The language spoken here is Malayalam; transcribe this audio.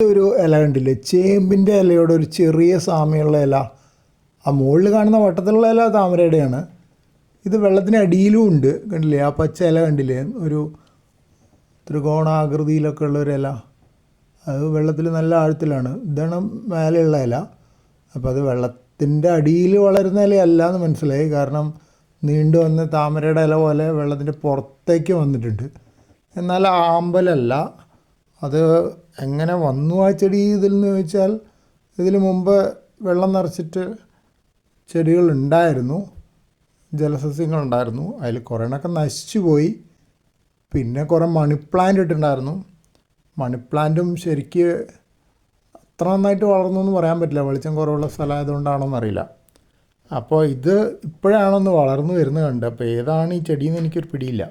ഒരു ഇല കണ്ടില്ലേ? ചേമ്പിന്റെ ഇലയോട് ഒരു ചെറിയ സാമ്യമുള്ള ഇല. ആ മുകളിൽ കാണുന്ന വട്ടത്തിലുള്ള ഇല താമരയുടെയാണ്. ഇത് വെള്ളത്തിന് അടിയിലും ഉണ്ട്. കണ്ടില്ലേ? ആ പച്ച ഇല കണ്ടില്ലേ? ഒരു ത്രികോണാകൃതിയിലൊക്കെ ഉള്ള ഒരു ഇല. അത് വെള്ളത്തിൽ നല്ല ആഴത്തിലാണ്. ഇതാണ് മേലെയുള്ള ഇല. അപ്പോൾ അത് വെള്ളത്തിന്റെ അടിയിൽ വളരുന്ന ഇലയല്ല എന്ന് മനസ്സിലായി. കാരണം നീണ്ടു വന്ന് താമരയുടെ ഇല പോലെ വെള്ളത്തിന്റെ പുറത്തേക്ക് വന്നിട്ടുണ്ട്. എന്നാൽ ആമ്പലല്ല. അത് എങ്ങനെ വന്നു ആ ചെടി ഇതിൽ നിന്ന് ചോദിച്ചാൽ ഇതിൽ മുമ്പ് വെള്ളം നിറച്ചിട്ട് ചെടികൾ ഉണ്ടായിരുന്നു ജലസസ്യങ്ങൾ ഉണ്ടായിരുന്നു. അതിൽ കുറേണൊക്കെ നശിച്ചു പോയി. പിന്നെ കുറേ മണി പ്ലാന്റ് ഇട്ടിട്ടുണ്ടായിരുന്നു. മണി പ്ലാന്റും ശരിക്ക് അത്ര നന്നായിട്ട് വളർന്നു എന്ന് പറയാൻ പറ്റില്ല. വെളിച്ചം കുറവുള്ള സ്ഥലമായതുകൊണ്ടാണോ എന്നറിയില്ല. അപ്പോൾ ഇത് ഇപ്പോഴാണൊന്ന് വളർന്നു വരുന്നത് കണ്ട്. അപ്പോൾ ഏതാണ് ഈ ചെടിയെന്ന് എനിക്കൊരു പിടിയില്ല.